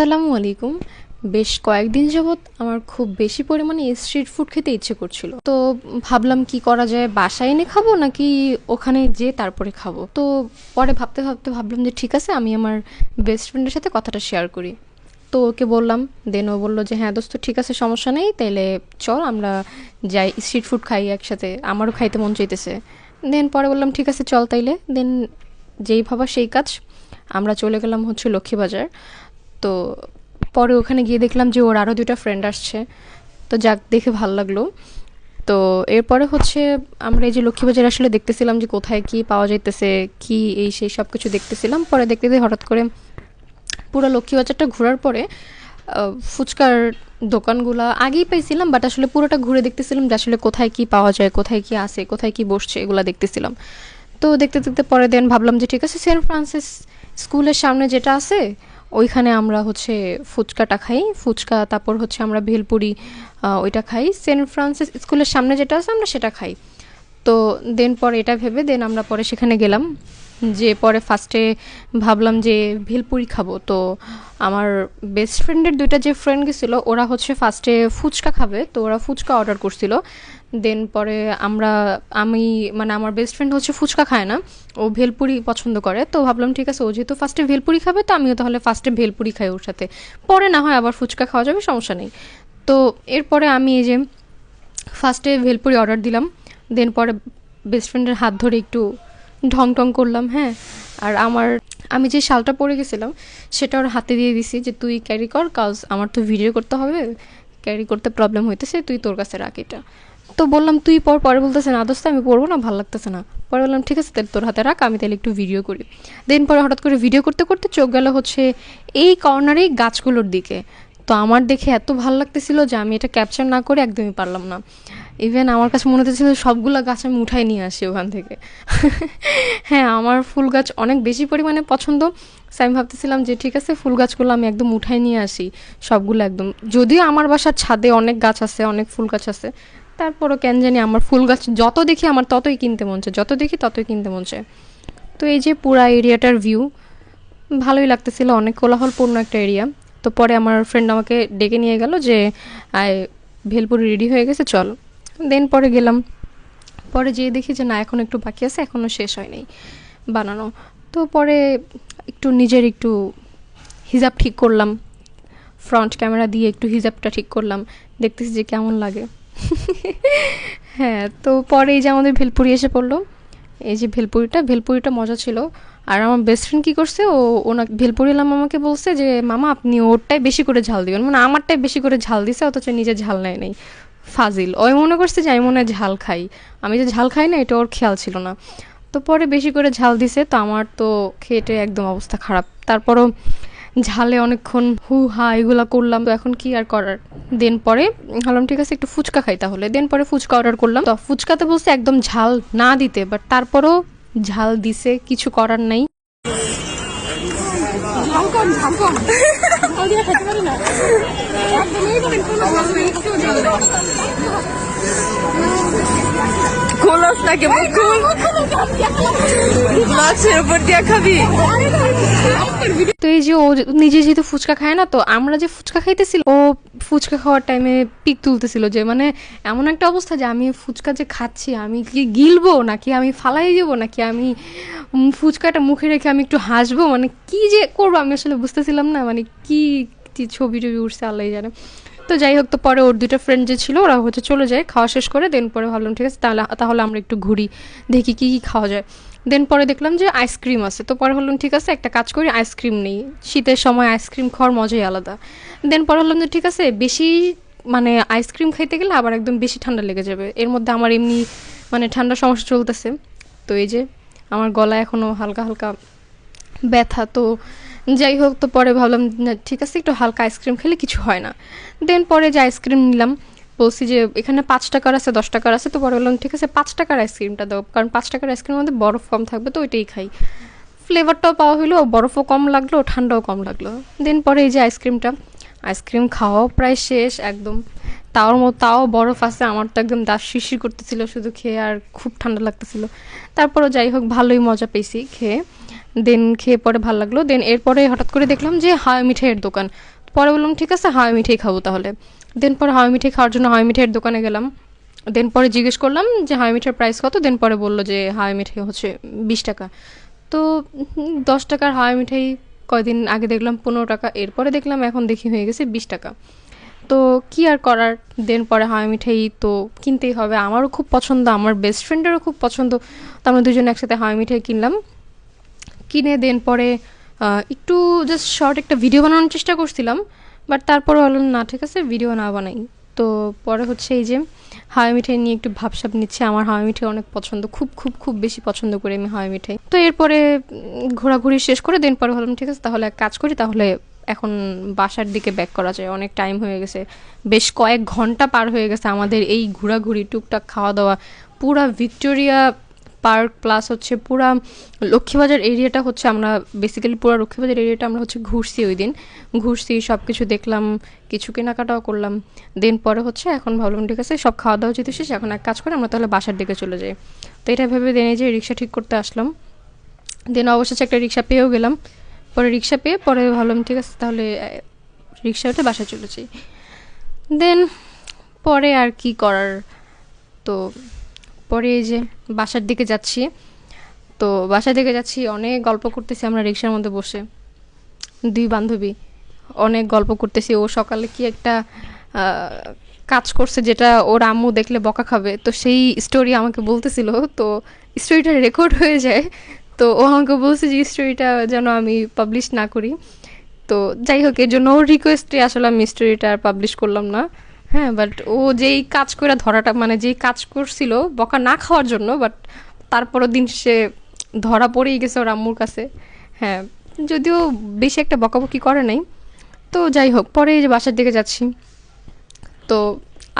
আসসালামু আলাইকুম। বেশ কয়েকদিন যাবৎ আমার খুব বেশি পরিমাণে স্ট্রিট ফুড খেতে ইচ্ছে করছিল। তো ভাবলাম কি করা যায়, বাসায় এনে খাব নাকি ওখানে যেয়ে তারপরে খাব? তো পরে ভাবতে ভাবতে ভাবলাম যে ঠিক আছে, আমি আমার বেস্ট ফ্রেন্ডের সাথে কথাটা শেয়ার করি। তো ওকে বললাম দেন ও বলল যে হ্যাঁ দোস্ত, ঠিক আছে, সমস্যা নেই, তাইলে চল আমরা যাই স্ট্রিট ফুড খাই একসাথে, আমারও খাইতে মন চাইতেছে। দেন পরে বললাম, ঠিক আছে, চল তাইলে। দেন যেই ভাবা সেই কাজ, আমরা চলে গেলাম হচ্ছে লক্ষ্মীবাজার। তো পরে ওখানে গিয়ে দেখলাম যে ওর আরও দুটা ফ্রেন্ড আসছে। তো যাক, দেখে ভালো লাগল। তো এরপরে হচ্ছে আমরা এই যে লক্ষ্মীবাজার আসলে দেখতেছিলাম যে কোথায় কি পাওয়া যাইতেছে, কি এই সেই সব কিছু দেখতেছিলাম। পরে দেখতে দেখতে হঠাৎ করে পুরো লক্ষ্মীবাজারটা ঘোরার পরে ফুচকার দোকানগুলা আগেই পাইছিলাম বাট আসলে পুরোটা ঘুরে দেখতেছিলাম যে আসলে কোথায় কি পাওয়া যায়, কোথায় কি আছে, কোথায় কি বসছে এগুলা দেখতেছিলাম। তো দেখতে দেখতে পরে দেন ভাবলাম যে ঠিক আছে, সেন্ট ফ্রান্সিস স্কুলের সামনে যেটা আছে ওইখানে আমরা হচ্ছে ফুচকাটা খাই। ফুচকা, তারপর হচ্ছে আমরা ভেলপুরি ওইটা খাই। সেন্ট ফ্রান্সিস স্কুলের সামনে যেটা আছে আমরা সেটা খাই। তো দেন পরে এটা ভেবে, দেন আমরা পরে সেখানে গেলাম। যে পরে ফার্স্টে ভাবলাম যে ভেলপুরি খাব। তো আমার বেস্ট ফ্রেন্ডের দুইটা যে ফ্রেন্ড গেছিল, ওরা হচ্ছে ফার্স্টে ফুচকা খাবে। তো ওরা ফুচকা অর্ডার করছিল। দেন পরে আমরা, আমি মানে আমার বেস্ট ফ্রেন্ড হচ্ছে ফুচকা খায় না। ও ভেলপুরি পছন্দ করে। তো ভাবলাম, ঠিক আছে, ও যেহেতু ফার্স্টে ভেলপুরি খাবে, তো আমিও তাহলে ফার্স্টে ভেলপুরি খাই ওর সাথে। পরে না হয় আবার ফুচকা খাওয়া যাবে, সমস্যা নেই। তো এরপরে আমি এই যে ফার্স্টে ভেলপুরি অর্ডার দিলাম। দেন পরে বেস্ট ফ্রেন্ডের হাত ধরে একটু ঢং টং করলাম হ্যাঁ। আর আমার, আমি যে শালটা পরে গেছিলাম, সেটা ওর হাতে দিয়ে দিছি যে, তুই ক্যারি কর কাজ আমার তো ভিডিও করতে হবে। ক্যারি করতে প্রবলেম হইতেছে, তুই তোর কাছে রাখ এটা। তো বললাম, তুই পর, পরে বলতেছে না দোস্ত আমি পড়ব না, ভালো লাগতেছে না। পরে বললাম, ঠিক আছে, তাহলে তোর হাতে রাখ, আমি তাহলে একটু ভিডিও করি। দেন পরে হঠাৎ করে ভিডিও করতে করতে চোখ গেল হচ্ছে এই কর্নারেই গাছগুলোর দিকে। তো আমার দেখে এত ভালো লাগতেছিল যে আমি এটা ক্যাপচার না করে একদমই পারলাম না। ইভেন আমার কাছে মনে হতেছিল সবগুলো গাছ আমি উঠাই নিয়ে আসি ওখান থেকে। হ্যাঁ আমার ফুল গাছ অনেক বেশি পরিমাণে পছন্দ। So, আমি ভাবতেছিলাম যে ঠিক আছে, ফুল গাছগুলো আমি একদম উঠাই নিয়ে আসি, সবগুলো একদম। যদিও আমার বাসার ছাদে অনেক গাছ আছে, অনেক ফুল গাছ আছে তারপরও কেন জানি আমার ফুল গাছ যত দেখি আমার ততই কিনতে মন চায়। যত দেখি ততই কিনতে মন চায়। তো এই যে পুরা এরিয়াটার ভিউ ভালোই লাগতেছিল। অনেক কোলাহলপূর্ণ একটা এরিয়া তো পরে আমার ফ্রেন্ড আমাকে ডেকে নিয়ে গেল যে, আয়, ভেলপুরি রেডি হয়ে গেছে, চল। দেন পরে গেলাম। পরে যেয়ে দেখি যে, না, এখন একটু বাকি আছে এখনও শেষ হয়নি বানানো। তো পরে একটু নিজের একটু হিজাব ঠিক করলাম। ফ্রন্ট ক্যামেরা দিয়ে একটু হিজাবটা ঠিক করলাম। দেখতেছি যে কেমন লাগে। হ্যাঁ তো পরে এই যে আমাদের ভেলপুরি এসে পড়ল। এই যে ভেলপুরিটা ভেলপুরিটা মজা ছিল। আর আমার বেস্ট ফ্রেন্ড কী করছে? ও ওনা ভেলপুরি এলাম আমাকে বলছে যে, মামা, আপনি ওরটাই বেশি করে ঝাল দিবেন। মানে আমারটাই বেশি করে ঝাল দিছে, অথচ নিজে ঝাল নেয় নেই। ফাজিল। ওই মনে করছে যে, আমি মনে হয় ঝাল খাই। আমি যে ঝাল খাই না, এটা ওর খেয়াল ছিল না। তো পরে বেশি করে ঝাল দিছে, তো আমার তো খেটে একদম অবস্থা খারাপ। তারপরও ঝালে অনেকক্ষণ হু, হা এগুলা করলাম। তো এখন কি আর করার? দেন পরে ভাবলাম, ঠিক আছে, একটু ফুচকা খাই তাহলে। দেন পরে ফুচকা অর্ডার করলাম। তো ফুচকাতে বলছে একদম ঝাল না দিতে বাট তারপরও ঝাল দিছে, কিছু করার নাই। একদমই মানে কোনো ভালো নেই একটু খোলস নাকি মুখ মাছের উপর দিয়া খাবি। তো এই যে ও নিজে যেহেতু ফুচকা খায় না, তো আমরা যে ফুচকা খাইতেছিল, ও ফুচকা খাওয়ার টাইমে পিক তুলতেছিল যে মানে এমন একটা অবস্থা যে আমি ফুচকা যে খাচ্ছি, আমি কি গিলবো, নাকি আমি ফালাই যাব নাকি আমি ফুচকাটা মুখে রেখে আমি একটু হাসবো? মানে কি যে করব, আমি আসলে বুঝতেছিলাম না মানে কি ছবি টবি উঠছে আল্লাহ জানে। তো যাই হোক, তো পরে ওর দুটো ফ্রেন্ড যে ছিল, ওরা হচ্ছে চলে যায়, খাওয়া শেষ করে দেন পরে ভাবলাম, ঠিক আছে, তাহলে তাহলে আমরা একটু ঘুরি, দেখি কি কি খাওয়া যায়। দেন পরে দেখলাম যে আইসক্রিম আছে, তো পরে হলাম ঠিক আছে, একটা কাজ করি আইসক্রিম নেই। শীতের সময় আইসক্রিম খাওয়ার মজাই আলাদা। দেন পরে হলাম যে, ঠিক আছে, বেশি মানে আইসক্রিম খাইতে গেলে আবার একদম বেশি ঠান্ডা লেগে যাবে। এর মধ্যে আমার এমনি মানে ঠান্ডা সমস্যা চলতেছে। তো এই যে, আমার গলা এখনও হালকা হালকা ব্যথা, তো যাই হোক, তো পরে ভাবলাম ঠিক আছে, একটু হালকা আইসক্রিম খেলে কিছু হয় না। দেন পরে যে আইসক্রিম নিলাম, বলছি যে, এখানে পাঁচ টাকার আছে, দশ টাকার আছে। তো পরে বললাম, ঠিক আছে, পাঁচ টাকার আইসক্রিমটা দাও, কারণ পাঁচ টাকার আইসক্রিমের মধ্যে বরফ কম থাকবে, তো ওইটাই খাই। ফ্লেভারটাও পাওয়া হলো বরফও কম লাগল, ঠান্ডাও কম লাগল। দেন পরে এই যে আইসক্রিমটা, আইসক্রিম খাওয়াও প্রায় শেষ, একদম। তাওর মতো তাও বরফ আছে, আমার তো একদম দাঁত শিরশির করতেছিল, শুধু খেয়ে আর খুব ঠান্ডা লাগতেছিল। তারপরও যাই হোক, ভালোই মজা পেয়েছি খেয়ে। দেন খেয়ে পরে ভালো লাগল। দেন এরপরে হঠাৎ করে দেখলাম যে হাওয়া মিঠাইয়ের দোকান। পরে বললাম, ঠিক আছে হাওয়া মিঠাই খাব তাহলে। দেন পরে হাওয়া মিঠাই খাওয়ার জন্য হাওয়া মিঠাইয়ের দোকানে গেলাম। দেন পরে জিজ্ঞেস করলাম যে হাওয়া মিঠাইয়ের প্রাইস কত? দেন পরে বলল যে হাওয়া মিঠাই হচ্ছে বিশ টাকা। তো দশ টাকার হাওয়া মিঠাই কয়দিন আগে দেখলাম, পনেরো টাকা। এরপরে দেখলাম এখন দেখি হয়ে গেছে বিশ টাকা। তো কি আর করার? দেন পরে হাওয়া মিঠাই তো কিনতেই হবে। আমারও খুব পছন্দ, আমার বেস্ট ফ্রেন্ডেরও খুব পছন্দ। তো আমরা দুজন একসাথে হাওয়া মিঠাই কিনলাম। কিনে, দেন পরে একটু জাস্ট শর্ট একটা ভিডিও বানানোর চেষ্টা করছিলাম বাট তারপরে বললাম, না, ঠিক আছে ভিডিও না বানাই। তো পরে হচ্ছে এই যে, হাওয়া মিঠাই নিয়ে একটু ভাবসাব নিচ্ছে। আমার হাওয়া মিঠাই অনেক পছন্দ, খুব খুব খুব বেশি পছন্দ করি আমি হাওয়া মিঠাই। তো এরপরে ঘোরাঘুরি শেষ করে, দেন পরে ভাবলাম ঠিক আছে, তাহলে কাজ করি, তাহলে এখন বাসার দিকে ব্যাক করা যায়। অনেক টাইম হয়ে গেছে, বেশ কয়েক ঘণ্টা পার হয়ে গেছে আমাদের এই ঘোরাঘুরি, টুকটাক খাওয়া দাওয়া পুরা ভিক্টোরিয়া পার্ক, প্লাস হচ্ছে পুরা লক্ষ্মীবাজার এরিয়াটা হচ্ছে আমরা বেসিক্যালি পুরো লক্ষ্মীবাজার এরিয়াটা আমরা হচ্ছে ঘুরছি ওই দিন। ঘুরছি সব কিছু দেখলাম, কিছু কেনাকাটাও করলাম। দেন পরে হচ্ছে এখন ভাবলাম, ঠিক আছে, সব খাওয়া দাওয়া যেতে শেষ, এখন এক কাজ করে, আমরা তাহলে বাসার দিকে চলে যাই। তো এটা ভেবে দেনে যে রিক্সা ঠিক করতে আসলাম। দেন অবশেষে একটা রিক্সা পেয়েও গেলাম। পরে রিক্সা পেয়ে পরে ভাবলাম, ঠিক আছে, তাহলে রিক্সা উঠে বাসায় চলে যাই। দেন পরে আর কি করার? তো পরে এই যে বাসার দিকে যাচ্ছি, তো বাসার দিকে যাচ্ছি, অনেক গল্প করতেছি আমরা রিক্সার মধ্যে বসে। দুই বান্ধবী, অনেক গল্প করতেছি। ও সকালে কি একটা কাজ করছে যেটা ওর আম্মু দেখলে বকা খাবে। তো সেই স্টোরি আমাকে বলতেছিল, তো স্টোরিটা রেকর্ড হয়ে যায়। তো ও আমাকে বলছে যে স্টোরিটা যেন আমি পাবলিশ না করি। তো যাই হোক, এর জন্য ওর রিকোয়েস্টে আসলে আমি স্টোরিটা আর পাবলিশ করলাম না। হ্যাঁ বাট ও যেই কাজ করে ধরাটা মানে যেই কাজ করছিল বকা না খাওয়ার জন্য বাট তারপরও দিন সে ধরা পড়েই গেছে ওর আম্মুর কাছে। হ্যাঁ যদিও বেশি একটা বকাবকি করে নাই। তো যাই হোক, পরে যে বাসার দিকে যাচ্ছি। তো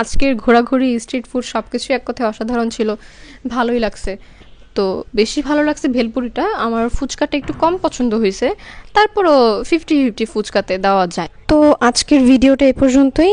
আজকের ঘোরাঘুরি স্ট্রিট ফুড সব কিছুই এক কথায় অসাধারণ ছিল। ভালোই লাগছে। তো বেশি ভালো লাগছে ভেলপুরিটা। আমার ফুচকাটা একটু কম পছন্দ হয়েছে তারপরও ফিফটি ফিফটি ফুচকাতে দেওয়া যায়। তো আজকের ভিডিওটা এ পর্যন্তই।